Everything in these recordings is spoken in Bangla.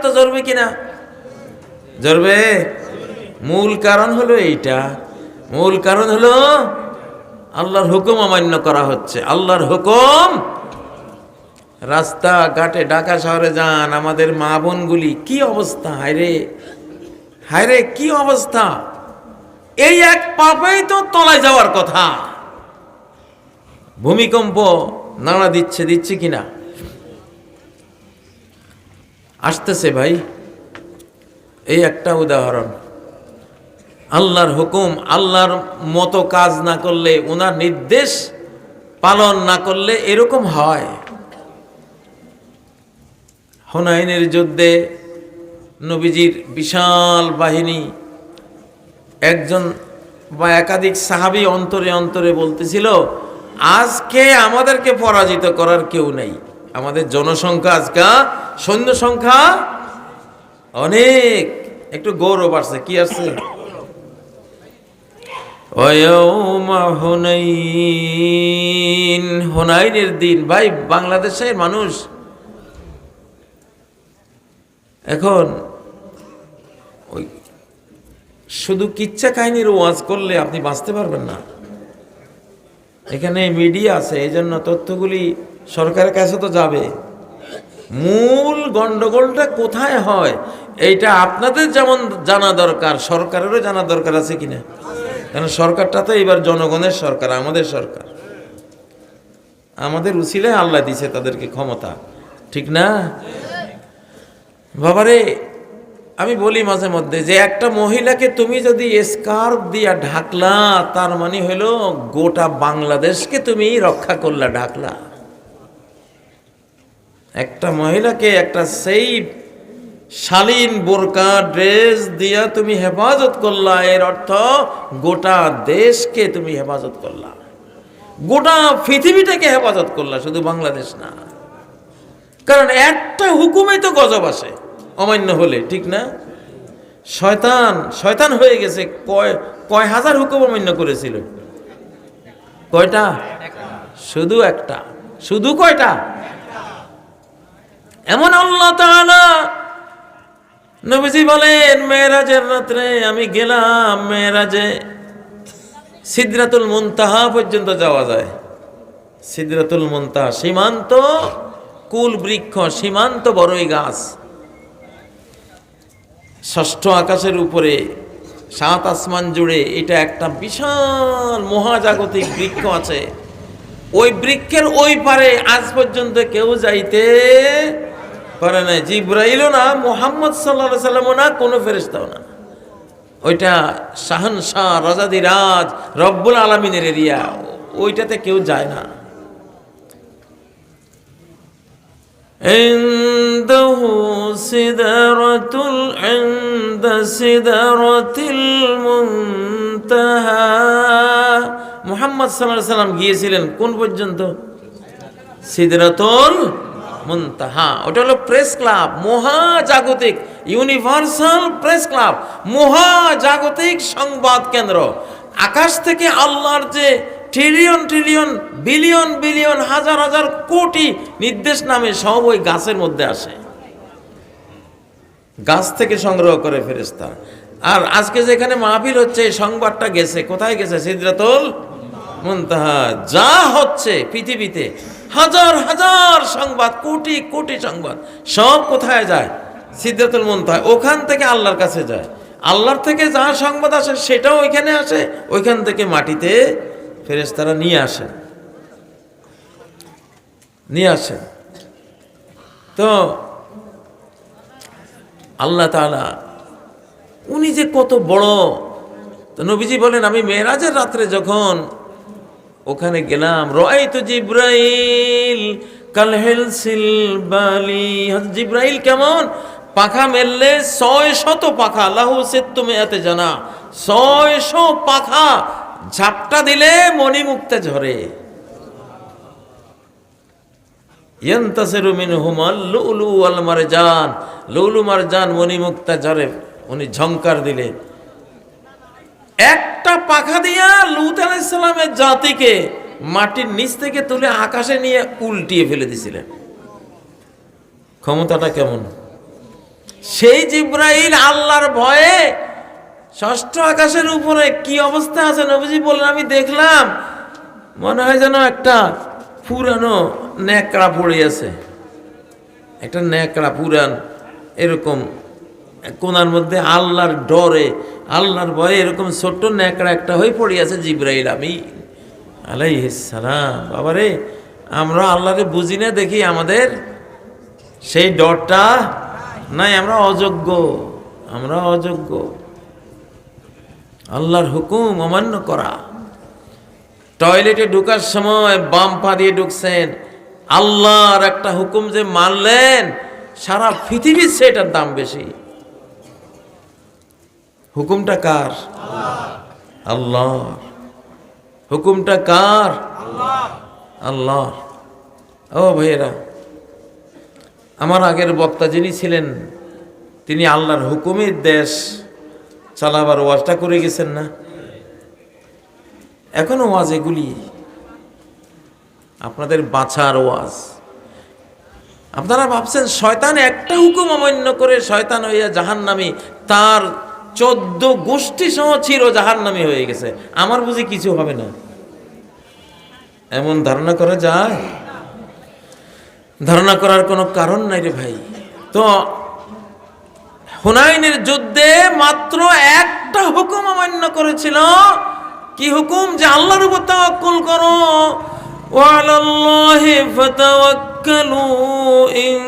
রক্ত ঝরবে কিনা? ঝরবে? মূল কারণ হলো এইটা। মূল কারণ হলো আল্লাহর হুকুম অমান্য করা হচ্ছে। আল্লাহর হুকুম? রাস্তা ঘাটে ঢাকা শহরে যান, আমাদের মা বোনগুলি কি অবস্থা? হায়রে হায়রে, কি অবস্থা? এই এক পাপেই তো তলায় যাওয়ার কথা। ভূমিকম্প নাড়া দিচ্ছে দিচ্ছে কিনা? আসতেছে ভাই, এই একটা উদাহরণ। আল্লাহর হুকুম, আল্লাহর মতো কাজ না করলে ওনার নির্দেশ পালন না করলে এরকম হয়। হুনাইনের যুদ্ধে নবীজির বিশাল বাহিনী, একজন বা একাধিক সাহাবি অন্তরে অন্তরে বলতেছিল, আজকে আমাদেরকে পরাজিত করার কেউ নেই। আমাদের জনসংখ্যা আজকে, সৈন্য সংখ্যা অনেক। একটু গৌরব আসছে, কি আসছে? হুনাইনের দিন। ভাই, বাংলাদেশের মানুষ। এখন, ওই শুধু কিচ্ছা কাহিনীর ওয়াজ করলে আপনি বাঁচতে পারবেন না। এখানে মিডিয়া আছে এই জন্য তথ্যগুলি সরকারের কাছে তো যাবে। মূল গন্ডগোলটা কোথায় হয়, এইটা আপনাদের যেমন জানা দরকার, সরকারেরও জানা দরকার আছে কিনা? কারণ সরকারটা তো এবার জনগণের সরকার, আমাদের সরকার। আমাদের উচিলে আল্লাহ দিছে তাদেরকে ক্ষমতা, ঠিক না? বাবারে, আমি বলি মাঝে মধ্যে যে একটা মহিলাকে তুমি যদি স্কার্ফ দিয়া ঢাকলা, তার মানে হলো গোটা বাংলাদেশকে তুমি রক্ষা করলা ঢাকলা। একটা মহিলাকে একটা সেই শালীন বোরকা, ড্রেস দিয়া তুমি হেফাজত করলা। এর অর্থ গোটা দেশকে তুমি হেফাজত করলা। গোটা পৃথিবীটাকে হেফাজত করলা, শুধু বাংলাদেশ না। কারণ একটা হুকুমে তো গজব আসে, অমান্য হলে, ঠিক না? শয়তান শয়তান হয়ে গেছে, কয় কয় হাজার হুকুম অমান্য করেছিল? কয়টা? শুধু একটা। শুধু কয়টা? এমন আল্লাহ নবীজি বলেন, মেয়েরাজের রাত্রে আমি গেলাম, মেয়েরাজে সিদ্রাতুল মুনতাহা পর্যন্ত যাওয়া যায়। সিদ্রাতুল মুনতাহা, সীমান্ত কুল বৃক্ষ, সীমান্ত বড়ই গাছ। ষষ্ঠ আকাশের উপরে, সাত আসমান জুড়ে এটা একটা বিশাল মহাজাগতিক বৃক্ষ আছে। ওই বৃক্ষের ওই পারে আজ পর্যন্ত কেউ যাইতে পারে না জিব্রাইলও না মোহাম্মদ সাল্লা সাল্লামও না কোনো ফেরেস্তাও না ওইটা শাহনশাহ রাজাদিরাজ রব্বুল আলমিনের এরিয়া ওইটাতে কেউ যায় না عنده سدرة عند سدرة المنتهى মুহাম্মদ সাল্লাল্লাহু সাল্লাম গিয়েছিলেন কোন পর্যন্ত সিদরাতুল মুনতাহা। ওটা হলো প্রেস ক্লাব, মহাজাগতিক, ইউনিভার্সাল প্রেস ক্লাব, মহাজাগতিক সংবাদ কেন্দ্র। আকাশ থেকে আল্লাহর যে ট্রিলিয়ন ট্রিলিয়ন বিলিয়ন বিলিয়ন হাজার হাজার কোটি নির্দেশ নামে সব ওই গাছের মধ্যে আসে। গাছ থেকে সংগ্রহ করে ফেরেস্তা আর আজকে যেখানে মাহফিল হচ্ছে, এই সংবাদটা গেছে। কোথায় গেছে? সিদ্রাতুল মুনতাহা। যা হচ্ছে পৃথিবীতে। হাজার হাজার সংবাদ, কোটি কোটি সংবাদ, সব কোথায় যায়? সিদ্ধাতুল মুনতাহা, ওখান থেকে আল্লাহর কাছে যায়। আল্লাহর থেকে যা সংবাদ আসে, সেটাও ওইখানে আসে, ওইখান থেকে মাটিতে ফেরেশতারা নিয়ে আসেন নিয়ে আসেন তো আল্লাহ তাআলা, উনি যে কত বড়, তো নবীজি বলেন, আমি মেয়েরাজের রাত্রে যখন ওখানে গেলাম। রয় তো জিব্রাইল কালহেল সিলবালি জিব্রাইল কেমন? পাখা মেললে ছয় শত পাখা, লাহু সেত্তুমে এতে জানা। ছয় পাখা ঝাপটা দিলে মণিমুক্তে ঝরে। লুলু ওয়াল মারজান। লুলু মারজান মণিমুক্তা ঝরে। উনি ঝংকার দিলে একটা পাখা দিয়া লুত আলাইসালামের জাতিকে মাটির নিচ থেকে তুলে আকাশে নিয়ে উল্টিয়ে ফেলে দিছিলেন। ক্ষমতাটা কেমন? সেই জিব্রাইল আল্লাহর ভয়ে ষষ্ঠ আকাশের উপরে কি অবস্থা আছে নবীজি বললেন, আমি দেখলাম, মনে হয় যেন একটা পুরানো ন্যাকড়া পড়ে আছে। একটা ন্যাকড়া পুরান এরকম কোনার মধ্যে আল্লাহর ডরে, আল্লাহর ভয়ে এরকম ছোট্ট ন্যাকড়া একটা হয়ে পড়ে আছে জিব্রাইল আমি বাবা রে আমরা আল্লাহকে বুঝি না, দেখি আমাদের সেই ডরটা নাই, আমরা অযোগ্য আমরা অযোগ্য। আল্লাহর হুকুম অমান্য করা। টয়লেটে ঢুকার সময় বাম পা দিয়ে ঢুকছেন। আল্লাহর একটা হুকুম যে মানলেন, সারা পৃথিবীর সেটার দাম বেশি। হুকুমটা কার? আল্লাহ। হুকুমটা কার? আল্লাহ। ও ভাইয়েরা, আমার আগের বক্তা যিনি ছিলেন, তিনি আল্লাহর হুকুমের দেশ চালাবার ওয়াজটা করে গেছেন না? এখনও ওয়াজ এগুলি। আপনাদের বাছার ওয়াজ। আপনারা ভাবছেন, শয়তান একটা হুকুম অমান্য করে শয়তান হইয়া জাহান্নামি তার চোদ্দ গোষ্ঠী সহ চির জাহান্নামি হয়ে গেছে। আমার বুঝি কিছু হবে না? এমন ধারণা করা যায়? ধারণা করার কোনো কারণ নাই রে ভাই। তো হুনাইনের যুদ্ধে মাত্র একটা হুকুম অমান্য করেছিল। কি হুকুম? যে আল্লাহর উপর তাওয়াক্কুল করো। ওয়ালাল্লাহি ফাতাওয়াক্কালু ইন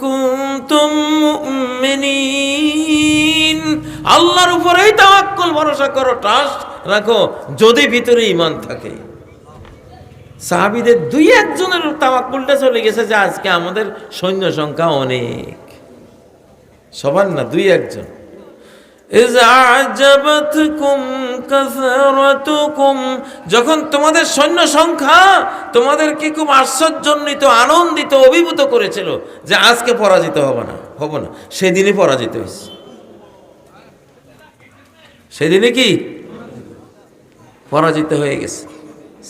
কুনতুম মুমিনিন। আল্লাহর উপরেই তাওয়াক্কুল, ভরসা করো ট্রাস্ট রাখো, যদি ভিতরে ইমান থাকে। সাহাবিদের দুই একজনের তাওয়াক্কুলটা চলে গেছে যে আজকে আমাদের সৈন্য সংখ্যা অনেক। সবার না, দুই একজন। যখন তোমাদের সৈন্য সংখ্যা তোমাদেরকে খুব আশ্চর্যজনিত, আনন্দিত, অভিভূত করেছিল যে আজকে পরাজিত হবে না, হব না। সেদিনই পরাজিত হয়েছে। সেদিনে কি? পরাজিত হয়ে গেছে।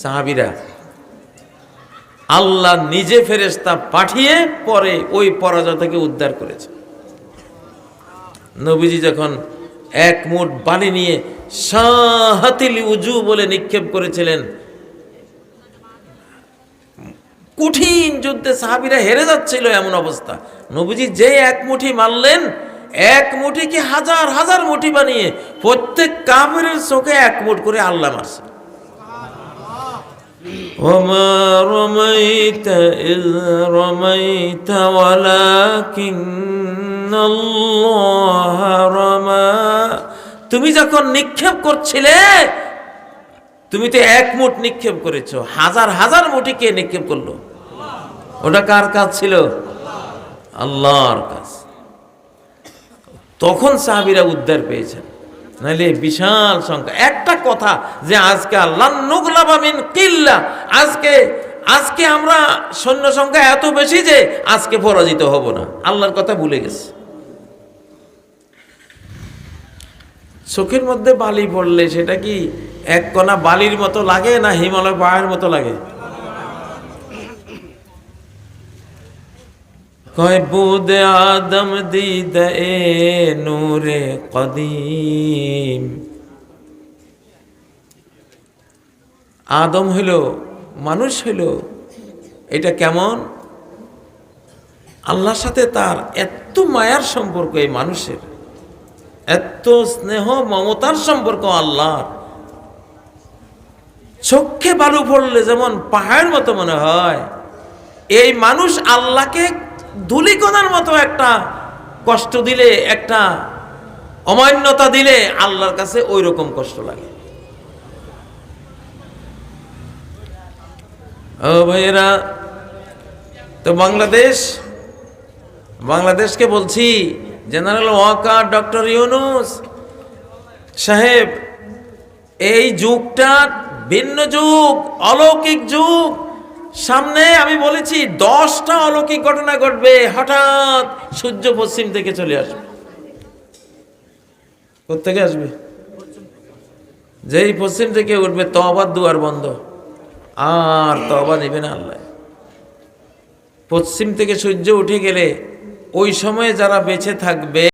সাহাবিরা আল্লাহ নিজে ফেরেস্তা পাঠিয়ে পরে ওই পরাজয় থেকে উদ্ধার করেছে। নবীজি যখন এক মুঠ বালি নিয়ে সাহাতিল উজু বলে নিক্ষেপ করেছিলেন, কঠিন যুদ্ধে সাহাবিরা হেরে যাচ্ছিল এমন অবস্থা। নবীজি যে এক মুঠি মারলেন এক মুঠিকে হাজার হাজার মুঠি বানিয়ে প্রত্যেক কামের চোখে এক মুঠ করে আল্লাহ মারছে وما رميت إذ رميت ولكن الله رمى তুমি যখন নিক্ষেপ করছিলে তুমি তো এক মুঠ নিক্ষেপ করেছো হাজার হাজার মুঠি কে নিক্ষেপ করলো ওটা কার কাজ ছিল আল্লাহর কাজ তখন সাহাবিরা উদ্ধার পেয়েছেন। নাহলে বিশাল সংখ্যা। একটা কথা যে আজকে আল্লাহ নুগলাবামিন কিল্লা, আজকে আজকে আমরা সৈন্য সংখ্যা এত বেশি যে আজকে পরাজিত হব না। আল্লাহর কথা ভুলে গেছে। চোখের মধ্যে বালি পড়লে সেটা কি এক কণা বালির মতো লাগে না হিমালয় পাহাড়ের মতো লাগে? কয় বুদ আদম দিদ এ নূরে কদিম। আদম হইল, মানুষ হইল, এটা কেমন? আল্লাহর সাথে তার এত মায়ার সম্পর্ক এই মানুষের, এত স্নেহ মমতার সম্পর্ক আল্লাহর। চোখে বালু পড়লে যেমন পাহাড়ের মতো মনে হয়, এই মানুষ আল্লাহকে ধুলিকণার মতো একটা কষ্ট দিলে, একটা অমান্যতা দিলে আল্লাহর কাছে ওই রকম কষ্ট লাগে। ও ভাইয়েরা, তো বাংলাদেশ, বাংলাদেশকে বলছি, জেনারেল ওয়াকার ডক্টর ইউনুস সাহেব, এই যুগটা ভিন্ন যুগ, অলৌকিক যুগ সামনে আমি বলেছি, দশটা অলৌকিক ঘটনা ঘটবে, হঠাৎ সূর্য পশ্চিম থেকে চলে আসবে। কোথেকে আসবে? যেই পশ্চিম থেকে উঠবে তবার দুয়ার বন্ধ। আর তবা নেবে না আল্লাহ। পশ্চিম থেকে সূর্য উঠে গেলে, ওই সময়ে যারা বেঁচে থাকবে